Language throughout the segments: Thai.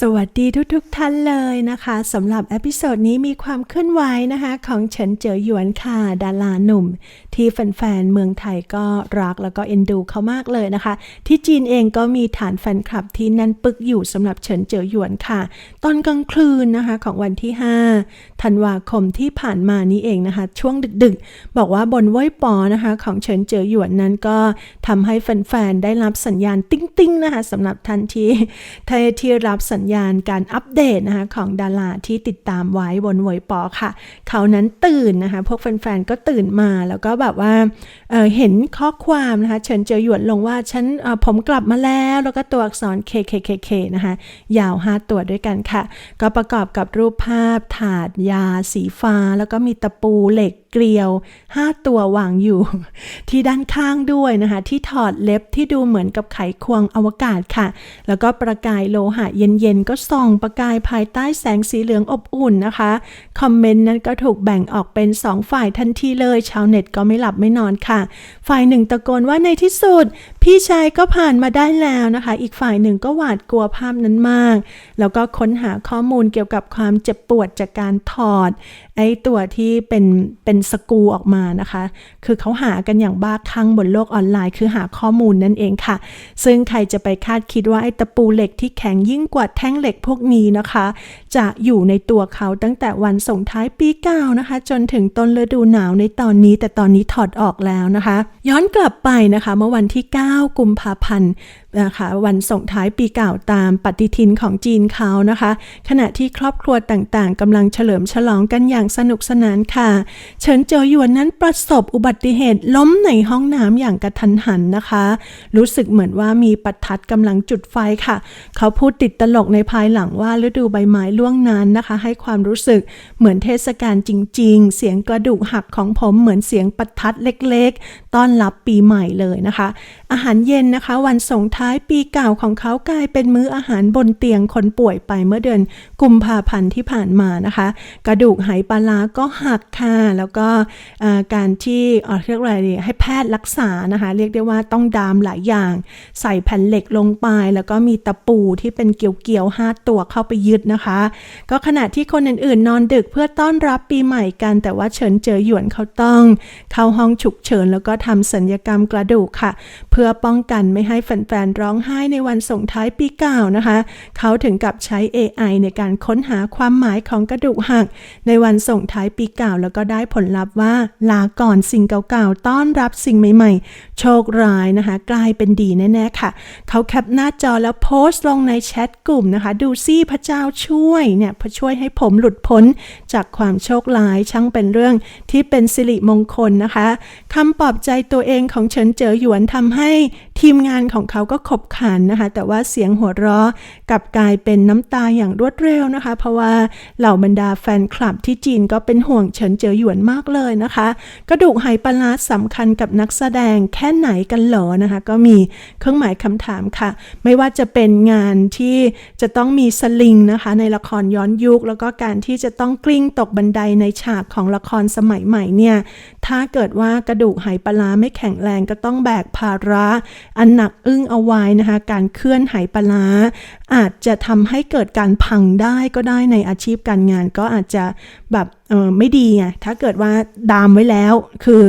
สวัสดีทุกๆทท่านเลยนะคะสำหรับเอพิโซดนี้มีความเคลื่อนไหวนะคะของเฉินเจ๋อหยวนค่ะ ดาราหนุ่ม ที่แฟนๆเมืองไทยก็รักแล้วก็เอ็นดูเขามากเลยนะคะ ที่จีนเองก็มีฐานแฟนคลับที่นั่นปึกอยู่สำหรับเฉินเจ๋อหยวนค่ะ ตอนกลางคืนนะคะของวันที่ 5 ธันวาคมที่ผ่านมานี้เองนะคะ ช่วงดึกๆ บอกว่าบนว่ยปอนะคะของเฉินเจ๋อหยวนนั้นก็ทำให้แฟนๆได้รับสัญญาณติ้งๆนะคะสำหรับทันทีที่รับสัญญาณการอัปเดตนะคะของดาราที่ติดตามไว้บนเวยปอค่ะ เขานั้นตื่นนะคะพวกแฟนๆก็ตื่นมาแล้วก็แบบว่าเเห็นข้อความนะคะเฉินเจอหยวนลงว่าฉันผมกลับมาแล้วแล้วก็ตัวอักษร KKKK นะคะยาว 5 ตัวด้วยกันค่ะ ก็ประกอบกับรูปภาพถาดยาสีฟ้า แล้วก็มีตะปูเหล็ก เกลียว5ตัววางอยู่ ที่ด้านข้างด้วยนะคะ ที่ถอดเล็บที่ดูเหมือนกับไขควงอวกาศค่ะ แล้วก็ประกายโลหะเย็นๆ ก็ส่องประกายภายใต้แสงสีเหลืองอบอุ่นนะคะ คอมเมนต์นั้นก็ถูกแบ่งออกเป็น 2 ฝ่ายทันทีเลย ชาวเน็ตก็ไม่หลับไม่นอนค่ะ ฝ่ายหนึ่งตะโกนว่าในที่สุด พี่ชายก็ผ่านมาได้แล้วนะคะ อีกฝ่ายหนึ่งก็หวาดกลัวภาพนั้นมาก แล้วก็ค้นหาข้อมูลเกี่ยวกับความเจ็บปวดจากการถอด ไอ้ตัวที่เป็นเป็นสกูออกมานะคะ คือเขาหากันอย่างบ้าคลั่งบนโลกออนไลน์ คือหาข้อมูลนั่นเองค่ะ ซึ่งใครจะไปคาดคิดว่าไอ้ตะปูเหล็กที่แข็งยิ่งกว่าแท่งเหล็กพวกนี้นะคะ จะอยู่ในตัวเขาตั้งแต่วันส่งท้ายปีเก่านะคะ จนถึงต้นฤดูหนาวในตอนนี้ แต่ตอนนี้ถอดออกแล้วนะคะ ย้อนกลับไปนะคะ เมื่อวันที่ 9 9 กุมภาพันธ์ นะคะวันส่งท้ายปีเก่าตามปฏิทินของจีนเขานะคะ ขณะที่ครอบครัวต่างๆกำลังเฉลิมฉลองกันอย่างสนุกสนานค่ะ เฉินเจอหยวนนั้นประสบอุบัติเหตุล้มในห้องน้ำอย่างกระทันหันนะคะ รู้สึกเหมือนว่ามีประทัดกำลังจุดไฟค่ะ เขาพูดติดตลกในภายหลังว่าฤดูใบไม้ล่วงนั้นนะคะ ให้ความรู้สึกเหมือนเทศกาลจริง ๆ เสียงกระดูกหักของผมเหมือนเสียงประทัดเล็ก ๆ ต้อนรับปีใหม่เลยนะคะ อาหารเย็นนะคะ วันส่งท้ายายปีเก่าของเขากลายเป็นมื้ออาหารบนเตียงคนป่วยไปเมื่อเดือนกุมภาพันธ์ที่ผ่านมานะคะ กระดูกไหปลาร้าก็หักค่ะแล้วก็การที่เรียกอะไรให้แพทย์รักษานะคะ เรียกได้ว่าต้องดามหลายอย่าง ใส่แผ่นเหล็กลงไป แล้วก็มีตะปูที่เป็นเกี่ยวๆห้าตัวเข้าไปยึดนะคะ ก็ขณะที่คนอื่นๆ นอนดึกเพื่อต้อนรับปีใหม่กัน แต่ว่าเฉินเจอหยวนเขาต้อง เข้าห้องฉุกเฉินแล้วก็ทำสัญญกรรมกระดูกค่ะ เพื่อป้องกันไม่ให้แฟนๆร้องไห้ในวันส่งท้ายปีเก่านะคะ เขาถึงกับใช้ AI ในการค้นหาความหมายของกระดูกหัก ในวันส่งท้ายปีเก่าแล้วก็ได้ผลลัพธ์ว่าลาก่อนสิ่งเก่าๆ ต้อนรับสิ่งใหม่ๆ โชคร้ายนะคะ กลายเป็นดีแน่ๆค่ะ เขาแคปหน้าจอแล้วโพสต์ลงในแชทกลุ่มนะคะ ดูซี่พระเจ้าช่วยเนี่ยพอช่วยให้ผมหลุดพ้นจากความโชคร้ายช่างเป็นเรื่องที่เป็นสิริมงคลนะคะคำปลอบใจตัวเองของเฉินเจ๋อหยวนทำให้ทีมงานของเขาก็็ขบขันนะคะ แต่ว่าเสียงหัวเราะกับกลายเป็นน้ำตาอย่างรวดเร็วนะคะ เพราะว่าเหล่าบรรดาแฟนคลับที่จีนก็เป็นห่วงเฉินเจ๋อหยวนมากเลยนะคะ กระดูกไหปลาสำคัญกับนักแสดงแค่ไหนกันหรอนะคะ ก็มีเครื่องหมายคำถามค่ะ ไม่ว่าจะเป็นงานที่จะต้องมีสลิงนะคะ ในละครย้อนยุค แล้วก็การที่จะต้องกลิ้งตกบันไดในฉากของละครสมัยใหม่เนี่ยถ้าเกิดว่ากระดูกไหปลาไม่แข็งแรงก็ต้องแบกภาระ อันหนักอึ้งเอาไว้นะคะ การเคลื่อนไหปลาอาจจะทำให้เกิดการพังได้ก็ได้ในอาชีพการงาน ก็อาจจะแบบไม่ดีไงถ้าเกิดว่าดามไว้แล้ว คือ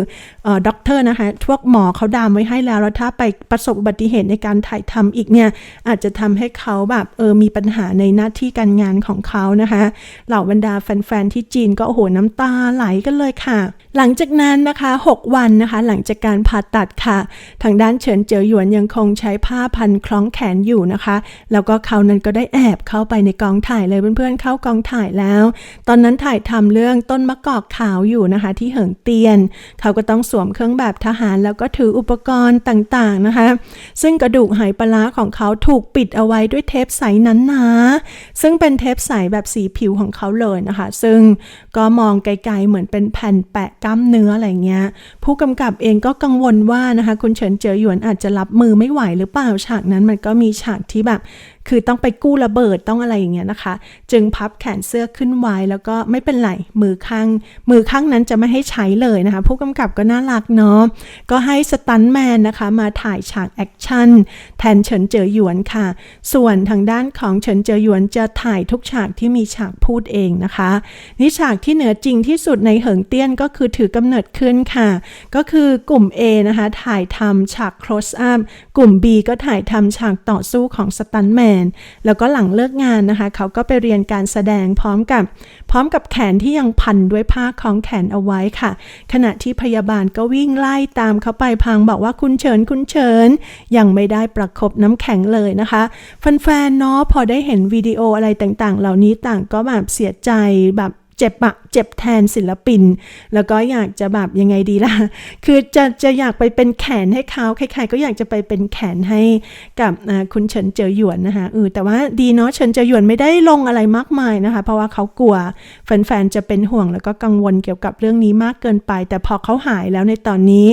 อด็อกเตอร์นะคะพวกหมอเขาดามไว้ให้แล้ว แล้วถ้าไปประสบอุบัติเหตุในการถ่ายทำอีกเนี่ย อาจจะทำให้เขาแบบเออมีปัญหาในหน้าที่การงานของเขานะคะ เหล่าบรรดาแฟนๆ ที่จีนก็โอ้โหน้ำตาไหลกันเลยค่ะ หลังจากนั้นนะคะ 6 วันนะคะ หลังจากการผ่าตัดค่ะ ทางด้านเฉินเจ๋อหยวนยังคงใช้ผ้าพันคล้องแขนอยู่นะคะ แล้วก็เขานั้นก็ได้แอบเข้าไปในกองถ่ายเลยเพื่อนๆเข้ากองถ่ายแล้ว ตอนนั้นถ่ายทำเรื่องต้นมะกอกขาวอยู่นะคะ ที่เหิงเตียน เขาก็ต้องสวมเครื่องแบบทหารแล้วก็ถืออุปกรณ์ต่างๆนะคะ ซึ่งกระดูกไหปลาของเขาถูกปิดเอาไว้ด้วยเทปใสนั้นนะซึ่งเป็นเทปใสแบบสีผิวของเขาเลยนะคะ ซึ่งก็มองไกลๆเหมือนเป็นแผ่นแปะกล้ามเนื้ออะไรเงี้ยผู้กำกับเองก็กังวลว่านะคะ คุณเฉินเจอหยวนอาจจะรับมือไม่ไหวหรือเปล่าฉากนั้นมันก็มีฉากที่แบบ คือต้องไปกู้ระเบิดต้องอะไรอย่างเงี้ยนะคะ จึงพับแขนเสื้อขึ้นไว้ แล้วก็ไม่เป็นไรมือข้างมือข้างนั้นจะไม่ให้ใช้เลยนะคะ ผู้กำกับก็น่ารักเนาะก็ให้สตันแมนนะคะมาถ่ายฉากแอคชั่นแทนเฉินเจอหยวนค่ะ ส่วนทางด้านของเฉินเจอหยวนจะถ่ายทุกฉากที่มีฉากพูดเองนะคะนี่ฉากที่เหนือจริงที่สุดในเหิงเตี้ยนก็คือถือกำเนิดขึ้นค่ะ ก็คือกลุ่ม A นะคะถ่ายทำฉาก close up กลุ่ม B ก็ถ่ายทำฉากต่อสู้ของสตันแมนแล้วก็หลังเลิกงานนะคะ เขาก็ไปเรียนการแสดงพร้อมกับ พร้อมกับแขนที่ยังพันด้วยผ้าคล้องแขนเอาไว้ค่ะ ขณะที่พยาบาลก็วิ่งไล่ตามเขาไปพังบอกว่าคุณเฉินคุณเฉิน ยังไม่ได้ประคบน้ำแข็งเลยนะคะแฟนๆเนาะพอได้เห็นวิดีโออะไรต่างๆ เหล่านี้ต่างก็แบบเสียใจแบบ เจ็บอะเจ็บแทนศิลปิน แล้วก็อยากจะแบบยังไงดีล่ะ คือจะจะอยากไปเป็นแขนให้เขาใครๆก็อยากจะไปเป็นแขนให้กับคุณเฉินเจอหยวนนะคะเออแต่ว่าดีเนาะเฉินเจอหยวนไม่ได้ลงอะไรมากมายนะคะ เพราะว่าเขากลัวแฟนๆจะเป็นห่วงแล้วก็กังวลเกี่ยวกับเรื่องนี้มากเกินไป แต่พอเขาหายแล้วในตอนนี้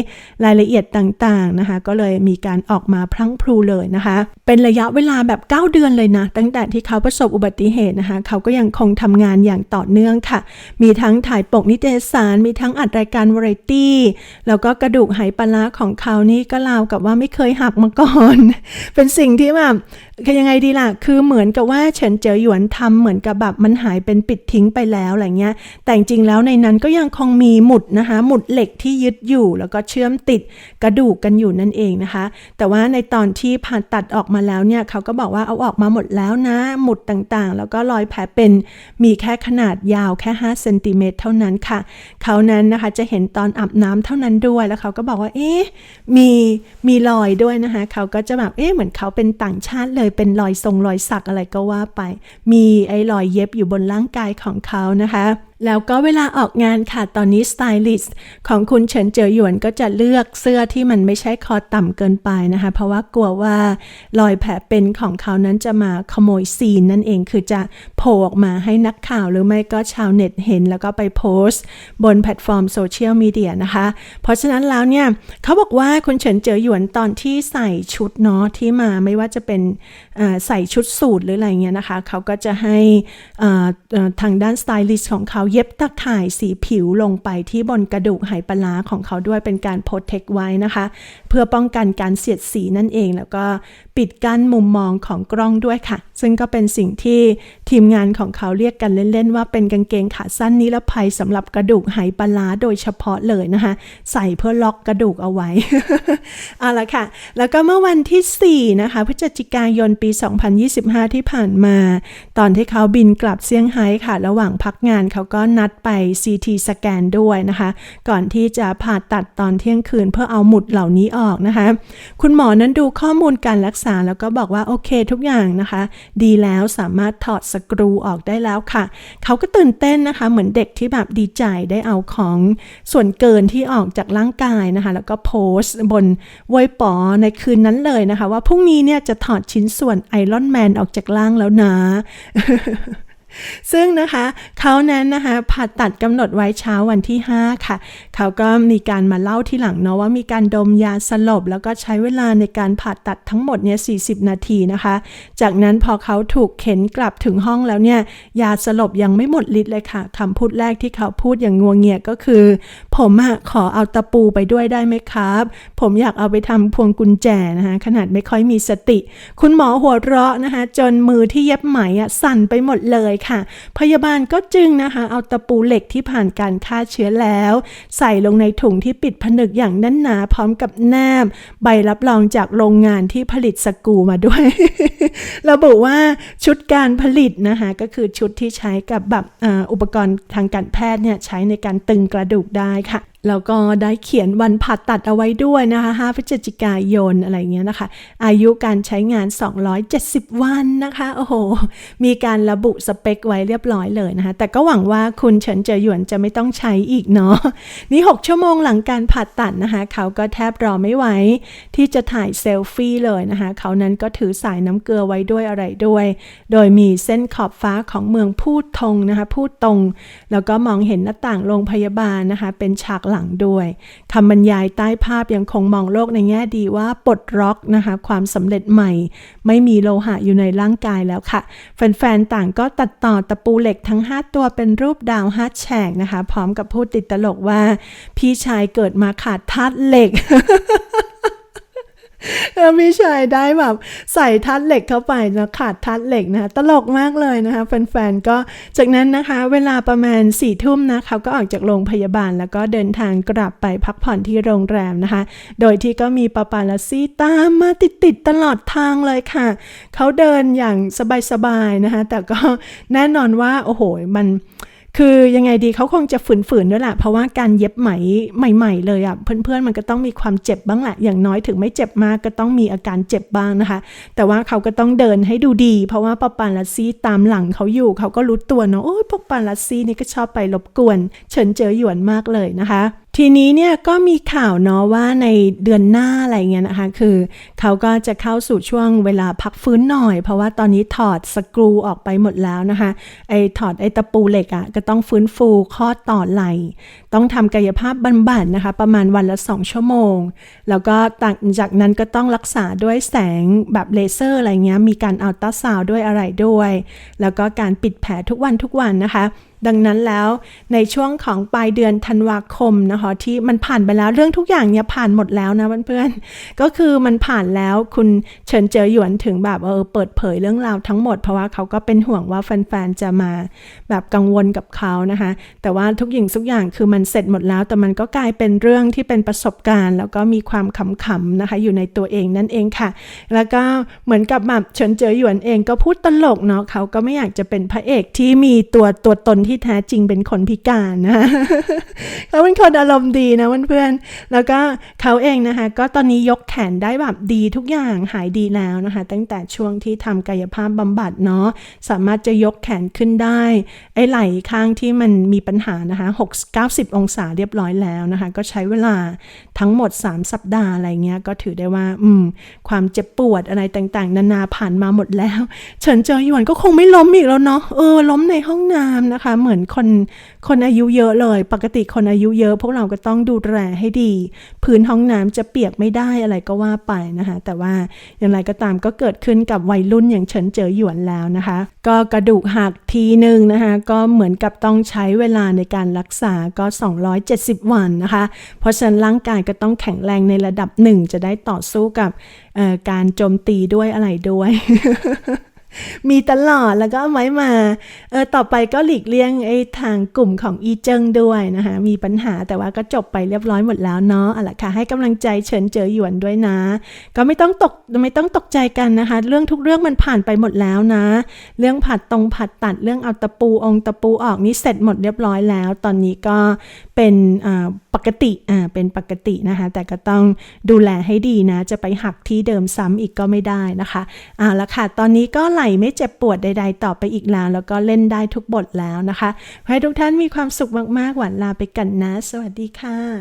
รายละเอียดต่างๆนะคะ ก็เลยมีการออกมาพลั้งพลูเลยนะคะ เป็นระยะเวลาแบบ 9 เดือนเลยนะ ตั้งแต่ที่เขาประสบอุบัติเหตุนะคะ เขาก็ยังคงทำงานอย่างต่อเนื่องค่ะมีทั้งถ่ายปกนิตยสาร มีทั้งอัดรายการวาไรตี้ แล้วก็กระดูกไหปลาร้าของเขานี่ก็ราวกับว่าไม่เคยหักมาก่อน เป็นสิ่งที่แบบคือยังไงดีล่ะ คือเหมือนกับว่าเฉินเจ๋อหยวนทำเหมือนกับแบบมันหายเป็นปิดทิ้งไปแล้วอะไรเงี้ย แต่จริงๆแล้วในนั้นก็ยังคงมีหมุดนะคะ หมุดเหล็กที่ยึดอยู่แล้วก็เชื่อมติดกระดูกกันอยู่นั่นเองนะคะ แต่ว่าในตอนที่ผ่าตัดออกมาแล้วเนี่ยเขาก็บอกว่าเอาออกมาหมดแล้วนะ หมุดต่างๆ แล้วก็รอยแผลเป็นมีแค่ขนาดยาวแค่5เซนติเมตรเท่านั้นค่ะ เขานั้นนะคะจะเห็นตอนอาบน้ำเท่านั้นด้วย แล้วเขาก็บอกว่า เอ๊ะ มี มีรอยด้วยนะคะ เขาก็จะแบบ เอ๊ะ เหมือนเขาเป็นต่างชาติเลยเป็นรอยทรงรอยสักอะไรก็ว่าไป มีไอ้รอยเย็บอยู่บนร่างกายของเขานะคะ แล้วก็เวลาออกงานค่ะ ตอนนี้สไตลิสต์ของคุณเฉินเจอหยวนก็จะเลือกเสื้อที่มันไม่ใช่คอต่ำเกินไปนะคะ เพราะว่ากลัวว่ารอยแผลเป็นของเขานั้นจะมาขโมยซีนนั่นเองคือจะ ผล่ออกมาให้นักข่าวหรือไม่ก็ชาวเน็ตเห็น แล้วก็ไปโพสต์ บนแพลตฟอร์มโซเชียลมีเดียนะคะ เพราะฉะนั้นแล้วเนี่ยเขาบอกว่าคุณเฉินเจอหยวนตอนที่ใส่ชุดเนาะที่มาไม่ว่าจะเป็นใส่ชุดสูทหรืออะไรเงี้ยนะคะเขาก็จะให้ทางด้านสไตลิสต์ของเขาเย็บตะข่ายสีผิวลงไปที่บนกระดูกไหปลาร้าของเขาด้วยเป็นการโปรเทคไว้นะคะ เพื่อป้องกันการเสียดสีนั่นเองแล้วก็ปิดกั้นมุมมองของกล้องด้วยค่ะ ซึ่งก็เป็นสิ่งที่ทีมงานของเขาเรียกกันเล่น ๆ ว่าเป็นกางเกงขาสั้นนิรภัยสำหรับกระดูกไหปลาร้าโดยเฉพาะเลยนะคะ ใส่เพื่อล็อกกระดูกเอาไว้ เอาละค่ะ แล้วก็เมื่อวันที่ 4 นะคะพฤศจิกายนปี 2025 ที่ผ่านมา ตอนที่เขาบินกลับเซี่ยงไฮ้ค่ะ ระหว่างพักงานเขาก็นัดไป CT สแกนด้วยนะคะ ก่อนที่จะผ่าตัดตอนเที่ยงคืนเพื่อเอาหมุดเหล่านี้ออกนะคะ คุณหมอนั้นดูข้อมูลการรักษาแล้วก็บอกว่าโอเคทุกอย่างนะคะ ดีแล้วสามารถถอดสกรูออกได้แล้วค่ะ เขาก็ตื่นเต้นนะคะ เหมือนเด็กที่แบบดีใจได้เอาของส่วนเกินที่ออกจากร่างกายนะคะ แล้วก็โพสต์บนเวยปอในคืนนั้นเลยนะคะ ว่าพรุ่งนี้เนี่ยจะถอดชิ้นส่วนไอรอนแมนออกจากร่างแล้วนะ ซึ่งนะคะเขานั้นนะคะผ่าตัดกำหนดไว้เช้าวันที่ 5 ค่ะ เขาก็มีการมาเล่าที่หลังเนาะว่ามีการดมยาสลบ แล้วก็ใช้เวลาในการผ่าตัดทั้งหมดเนี่ย 40 นาทีนะคะ จากนั้นพอเขาถูกเข็นกลับถึงห้องแล้วเนี่ย ยาสลบยังไม่หมดฤทธิ์เลยค่ะคำพูดแรกที่เขาพูดอย่างงวงเงียก็คือ ผมอะขอเอาตะปูไปด้วยได้ไหมครับ ผมอยากเอาไปทำพวงกุญแจนะคะขนาดไม่ค่อยมีสติ คุณหมอหัวเราะนะคะจนมือที่เย็บไหมอะสั่นไปหมดเลยค่ะ พยาบาลก็จึงนะคะ เอาตะปูเหล็กที่ผ่านการฆ่าเชื้อแล้ว ใส่ลงในถุงที่ปิดผนึกอย่างแน่นหนาพร้อมกับแนบใบรับรองจากโรงงานที่ผลิตสกูมาด้วย ระบุว่าชุดการผลิตนะคะก็คือชุดที่ใช้กับแบบอุปกรณ์ทางการแพทย์เนี่ยใช้ในการตึงกระดูกได้ค่ะ แล้วก็ได้เขียนวันผ่าตัดเอาไว้ด้วยนะคะ 5 พฤศจิกายนอะไรเงี้ยนะคะ อายุการใช้งาน 270 วันนะคะ โอ้โห มีการระบุสเปคไว้เรียบร้อยเลยนะคะ แต่ก็หวังว่าคุณเฉินเจอหยวนจะไม่ต้องใช้อีกเนาะ นี่ 6 ชั่วโมงหลังการผ่าตัดนะคะ เขาก็แทบรอไม่ไหวที่จะถ่ายเซลฟี่เลยนะคะ เขานั้นก็ถือสายน้ำเกลือไว้ด้วยอะไรด้วย โดยมีเส้นขอบฟ้าของเมืองพูดทงนะคะ พูดตรง แล้วก็มองเห็นหน้าต่างโรงพยาบาลนะคะ เป็นฉากหลังด้วยคำบรรยายใต้ภาพยังคงมองโลกในแง่ดีว่าปลดล็อกนะคะความสำเร็จใหม่ ไม่มีโลหะอยู่ในร่างกายแล้วค่ะ แฟนๆ ต่างก็ตัดต่อตะปูเหล็กทั้ง 5 ตัวเป็นรูปดาว5แฉกนะคะ พร้อมกับพูดติดตลกว่า พี่ชายเกิดมาขาดธาตุเหล็ก แล้วพี่ชายได้แบบใส่ทัดเหล็กเข้าไปนะขาดทัดเหล็กนะตลกมากเลยนะคะแฟนๆก็จากนั้นนะคะเวลาประมาณ4ี่ทุ่มนะเขาก็ออกจากโรงพยาบาลแล้วก็เดินทางกลับไปพักผ่อนที่โรงแรมนะคะ โดยที่ก็มีปาปาลาซี่ตามมาติดๆตลอดทางเลยค่ะ เขาเดินอย่างสบายๆนะคะ แต่ก็แน่นอนว่าโอ้โหมัน คือยังไงดีเขาคงจะฝืนๆด้วยแหละเพราะว่าการเย็บไหมใหม่ ๆ เลยอะ่ะเพื่อนๆมันก็ต้องมีความเจ็บบ้างแหละอย่างน้อยถึงไม่เจ็บมากก็ต้องมีอาการเจ็บบ้างนะคะ แต่ว่าเขาก็ต้องเดินให้ดูดี เพราะว่าปอปาลัสซี่ตามหลังเขาอยู่เขาก็รู้ตัวเนาะโอ้ยปอปาลัสซี่นี่ก็ชอบไปรบกวน เฉินเจอหยวนมากเลยนะคะ ทีนี้เนี่ยก็มีข่าวเนาะว่าในเดือนหน้าอะไรเงี้ยนะคะ คือเขาก็จะเข้าสู่ช่วงเวลาพักฟื้นหน่อย เพราะว่าตอนนี้ถอดสกรูออกไปหมดแล้วนะคะ ไอ้ถอดไอ้ตะปูเหล็กอะ่ะก็ต้องฟื้นฟูข้อต่อไหล่ต้องทำกายภาพบำบัดนะคะ ประมาณวันละ 2 ชั่วโมง แล้วก็ต่างจากนั้นก็ต้องรักษาด้วยแสงแบบเลเซอร์อะไรเงี้ยมีการอัลตราซาวด้วยอะไรด้วย แล้วก็การปิดแผลทุกวันทุกวันนะคะ ดังนั้นแล้วในช่วงของปลายเดือนธันวาคมนะคะที่มันผ่านไปแล้วเรื่องทุกอย่างเนี่ยผ่านหมดแล้วนะเพื่อนๆก็คือมันผ่านแล้วคุณเฉินเจอหยวนถึงแบบเออเปิดเผยเรื่องราวทั้งหมด เพราะว่าเขาก็เป็นห่วงว่าแฟนๆจะมาแบบกังวลกับเขานะคะแต่ว่าทุกอย่างทุกอย่างคือมันเสร็จหมดแล้ว แต่มันก็กลายเป็นเรื่องที่เป็นประสบการณ์ แล้วก็มีความขำๆนะคะอยู่ในตัวเองนั่นเองค่ะ แล้วก็เหมือนกับแบบเฉินเจอหยวนเองก็พูดตลกเนาะเขาก็ไม่อยากจะเป็นพระเอกที่มีตัวตัวตนที่แท้จริงเป็นคนพิการนะเขาเป็นคนอารมณ์ดีนะเพื่อนๆ แล้วก็เขาเองนะคะ ก็ตอนนี้ยกแขนได้แบบดีทุกอย่างหายดีแล้วนะคะ ตั้งแต่ช่วงที่ทำกายภาพบำบัดเนาะสามารถจะยกแขนขึ้นได้ ไอ้ไหล่ข้างที่มันมีปัญหานะคะ6 90 องศาเรียบร้อยแล้วนะคะ ก็ใช้เวลาทั้งหมด 3 สัปดาห์อะไรเงี้ยก็ถือได้ว่า อืม ความเจ็บปวดอะไรต่างๆ นานาผ่านมาหมดแล้ว เฉินเจอหยวนก็คงไม่ล้มอีกแล้วเนาะเออล้มในห้องน้ำนะคะเหมือนคนคนอายุเยอะเลย ปกติคนอายุเยอะพวกเราก็ต้องดูแลให้ดี พื้นห้องน้ำจะเปียกไม่ได้อะไรก็ว่าไปนะคะ แต่ว่าอย่างไรก็ตามก็เกิดขึ้นกับวัยรุ่นอย่างเฉินเจ๋อหยวนแล้วนะคะ ก็กระดูกหักทีหนึ่งนะคะ ก็เหมือนกับต้องใช้เวลาในการรักษาก็ 270 วันนะคะ เพราะฉะนั้นร่างกายก็ต้องแข็งแรงในระดับหนึ่งจะได้ต่อสู้กับการโจมตีด้วยอะไรด้วย มีตลอดแล้วก็เอาไว้มาเออต่อไปก็หลีกเลี่ยงไอ้ทางกลุ่มของอีเจิงด้วยนะคะมีปัญหาแต่ว่าก็จบไปเรียบร้อยหมดแล้วเนาะอาละค่ะให้กำลังใจเฉินเจอหยวนด้วยนะ ก็ไม่ต้องตกไม่ต้องตกใจกันนะคะ เรื่องทุกเรื่องมันผ่านไปหมดแล้วนะ เรื่องผัดตรงผัดตัดเรื่องเอาตะปูองตะปูออกนี่เสร็จหมดเรียบร้อยแล้ว ตอนนี้ก็เป็น ปกติอ่าเป็นปกตินะคะ แต่ก็ต้องดูแลให้ดีนะ จะไปหักที่เดิมซ้ำอีกก็ไม่ได้นะคะอ่าละค่ะ ตอนนี้ก็ไหลไม่เจ็บปวดใด ๆ ต่อไปอีกแล้ว แล้วก็เล่นได้ทุกบทแล้วนะคะ ให้ทุกท่านมีความสุขมากๆ หวันลาไปกันนะ สวัสดีค่ะ